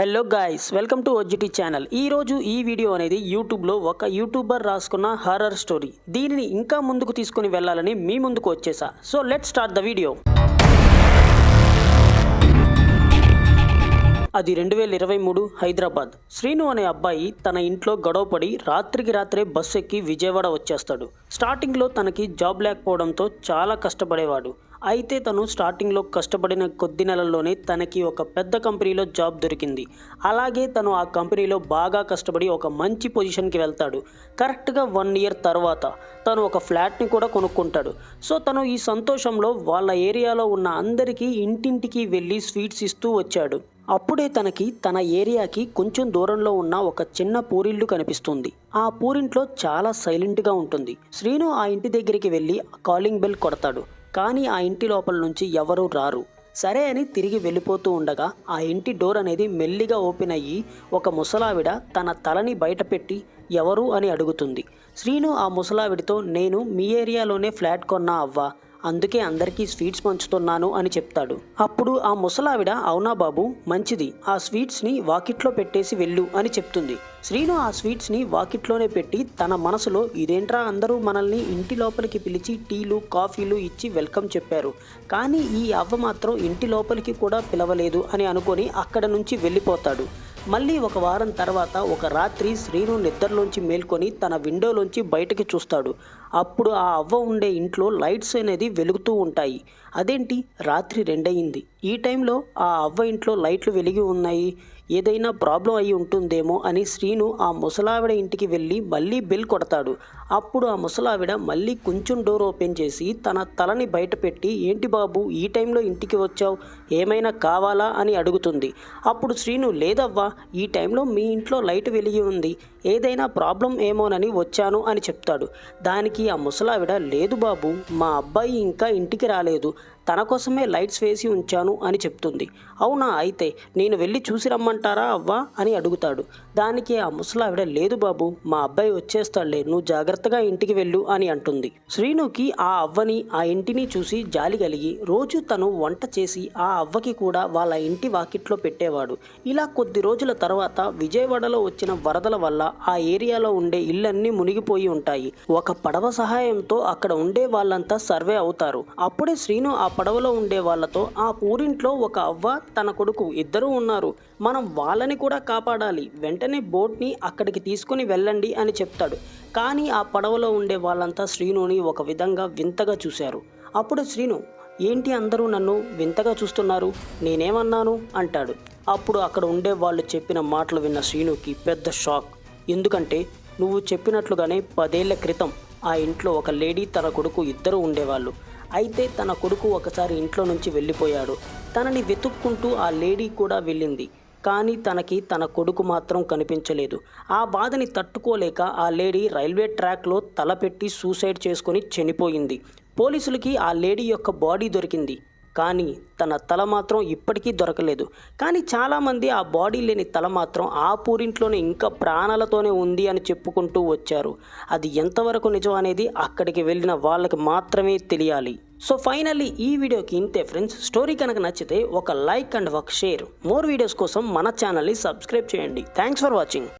Hello guys welcome to OGT channel ఈరోజు ఈ video అనేది యూట్యూబ్లో ఒక యూట్యూబర్ రాసుకున్న హారర్ స్టోరీ దీనిని ఇంకా ముందుకు తీసుకుని వెళ్ళాలని మీ ముందుకు వచ్చేసా. So let start the video అది రెండు వేల ఇరవై మూడు హైదరాబాద్. శ్రీను అనే అబ్బాయి తన ఇంట్లో గొడవపడి రాత్రికి రాత్రే బస్సు ఎక్కి విజయవాడ వచ్చేస్తాడు. స్టార్టింగ్లో తనకి జాబ్ లేకపోవడంతో చాలా కష్టపడేవాడు. అయితే తను స్టార్టింగ్లో కష్టపడిన కొద్ది నెలల్లోనే తనకి ఒక పెద్ద కంపెనీలో జాబ్ దొరికింది. అలాగే తను ఆ కంపెనీలో బాగా కష్టపడి ఒక మంచి పొజిషన్కి వెళ్తాడు. కరెక్ట్గా వన్ ఇయర్ తర్వాత తను ఒక ఫ్లాట్ని కూడా కొనుక్కుంటాడు. సో తను ఈ సంతోషంలో వాళ్ళ ఏరియాలో ఉన్న అందరికీ ఇంటింటికి వెళ్ళి స్వీట్స్ ఇస్తూ వచ్చాడు. అప్పుడే తనకి తన ఏరియాకి కొంచెం దూరంలో ఉన్న ఒక చిన్న పూరిల్లు కనిపిస్తుంది. ఆ పూరింట్లో చాలా సైలెంట్గా ఉంటుంది. శ్రీను ఆ ఇంటి దగ్గరికి వెళ్ళి కాలింగ్ బెల్ కొడతాడు. కానీ ఆ ఇంటి లోపల నుంచి ఎవరూ రారు. సరే అని తిరిగి వెళ్ళిపోతూ ఉండగా ఆ ఇంటి డోర్ అనేది మెల్లిగా ఓపెన్ అయ్యి ఒక ముసలావిడ తన తలని బయటపెట్టి ఎవరు అని అడుగుతుంది. శ్రీను ఆ ముసలావిడితో నేను మీ ఏరియాలోనే ఫ్లాట్ కొన్నా అవ్వా? అందుకే అందరికీ స్వీట్స్ పంచుతున్నాను అని చెప్తాడు. అప్పుడు ఆ ముసలావిడ అవునా బాబు మంచిది. ఆ స్వీట్స్ని వాకిట్లో పెట్టేసి వెళ్ళు అని చెప్తుంది. శ్రీను ఆ స్వీట్స్ని వాకిట్లోనే పెట్టి తన మనసులో ఇదేంట్రా అందరూ మనల్ని ఇంటి లోపలికి పిలిచి టీలు కాఫీలు ఇచ్చి వెల్కమ్ చెప్పారు. కానీ ఈ అవ్వ మాత్రం ఇంటి లోపలికి కూడా పిలవలేదు అని అనుకొని అక్కడ నుంచి వెళ్ళిపోతాడు. మళ్ళీ ఒక వారం తర్వాత ఒక రాత్రి శ్రీను నిద్రలోంచి మేల్కొని తన విండోలోంచి బయటకి చూస్తాడు. అప్పుడు ఆ అవ్వ ఉండే ఇంట్లో లైట్స్ అనేది వెలుగుతూ ఉంటాయి. అదేంటి? రాత్రి రెండయింది. ఈ టైంలో ఆ అవ్వ ఇంట్లో లైట్లు వెలిగి ఉన్నాయి. ఏదైనా ప్రాబ్లం అయి ఉంటుందేమో అని శ్రీను ఆ ముసలావిడ ఇంటికి వెళ్ళి మళ్ళీ బెల్ కొడతాడు. అప్పుడు ఆ ముసలావిడ మళ్ళీ కొంచెం డోర్ ఓపెన్ చేసి తన తలని బయటపెట్టి ఏంటి బాబు ఈ టైంలో ఇంటికి వచ్చావు? ఏమైనా కావాలా? అని అడుగుతుంది. అప్పుడు శ్రీను లేదవ్వా ఈ టైంలో మీ ఇంట్లో లైట్ వెలిగి ఉంది. ఏదైనా ప్రాబ్లం ఏమోనని వచ్చాను అని చెప్తాడు. దానికి ఆ ముసలావిడ లేదు బాబు మా అబ్బాయి ఇంకా ఇంటికి రాలేదు. తన కోసమే లైట్స్ వేసి ఉంచాను. అని చెప్తుంది. అవునా అయితే నేను వెళ్ళి చూసి రమ్మంటారా అవ్వా అని అడుగుతాడు. దానికి ఆ ముసలావిడ లేదు బాబు మా అబ్బాయి వచ్చేస్తాడులే నువ్వు జాగ్రత్తగా ఇంటికి వెళ్ళు అని అంటుంది. శ్రీనుకి ఆ అవ్వని ఆ ఇంటిని చూసి జాలి కలిగి రోజు తను వంట చేసి ఆ అవ్వకి కూడా వాళ్ళ ఇంటి వాకిట్లో పెట్టేవాడు. ఇలా కొద్ది రోజుల తర్వాత విజయవాడలో వచ్చిన వరదల వల్ల ఆ ఏరియాలో ఉండే ఇళ్ళన్నీ మునిగిపోయి ఉంటాయి. ఒక పడవ సహాయంతో అక్కడ ఉండే వాళ్ళంతా సర్వే అవుతారు. అప్పుడే శ్రీను ఆ పడవలో ఉండే వాళ్ళతో ఆ ఊరింట్లో ఒక అవ్వ తన కొడుకు ఇద్దరూ ఉన్నారు. మనం వాళ్ళని కూడా కాపాడాలి. వెంటనే బోట్ని అక్కడికి తీసుకుని వెళ్ళండి అని చెప్తాడు. కానీ ఆ పడవలో ఉండే వాళ్ళంతా శ్రీనుని ఒక విధంగా వింతగా చూశారు. అప్పుడు శ్రీను ఏంటి అందరూ నన్ను వింతగా చూస్తున్నారు? నేనేమన్నాను? అంటాడు. అప్పుడు అక్కడ ఉండే వాళ్ళు చెప్పిన మాటలు విన్న శ్రీనుకి పెద్ద షాక్. ఎందుకంటే నువ్వు చెప్పినట్లుగానే పదేళ్ళ క్రితం ఆ ఇంట్లో ఒక లేడీ తన కొడుకు ఇద్దరు ఉండేవాళ్ళు. అయితే తన కొడుకు ఒకసారి ఇంట్లో నుంచి వెళ్ళిపోయాడు. తనని వెతుక్కుంటూ ఆ లేడీ కూడా వెళ్ళింది. కానీ తనకి తన కొడుకు మాత్రం కనిపించలేదు. ఆ బాధని తట్టుకోలేక ఆ లేడీ రైల్వే ట్రాక్లో తలపెట్టి సూసైడ్ చేసుకొని చనిపోయింది. పోలీసులకి ఆ లేడీ యొక్క బాడీ దొరికింది. కానీ తన తల మాత్రం ఇప్పటికీ దొరకలేదు. కానీ చాలామంది ఆ బాడీ లేని తల మాత్రం ఆ పూరింట్లోనే ఇంకా ప్రాణాలతోనే ఉంది అని చెప్పుకుంటూ వచ్చారు. అది ఎంతవరకు నిజం అనేది అక్కడికి వెళ్ళిన వాళ్ళకి మాత్రమే తెలియాలి. సో ఫైనల్లీ ఈ వీడియోకి ఇంతే ఫ్రెండ్స్. స్టోరీ కనుక నచ్చితే ఒక లైక్ అండ్ ఒక షేర్. మోర్ వీడియోస్ కోసం మన ఛానల్ని సబ్స్క్రైబ్ చేయండి. Thanks for watching.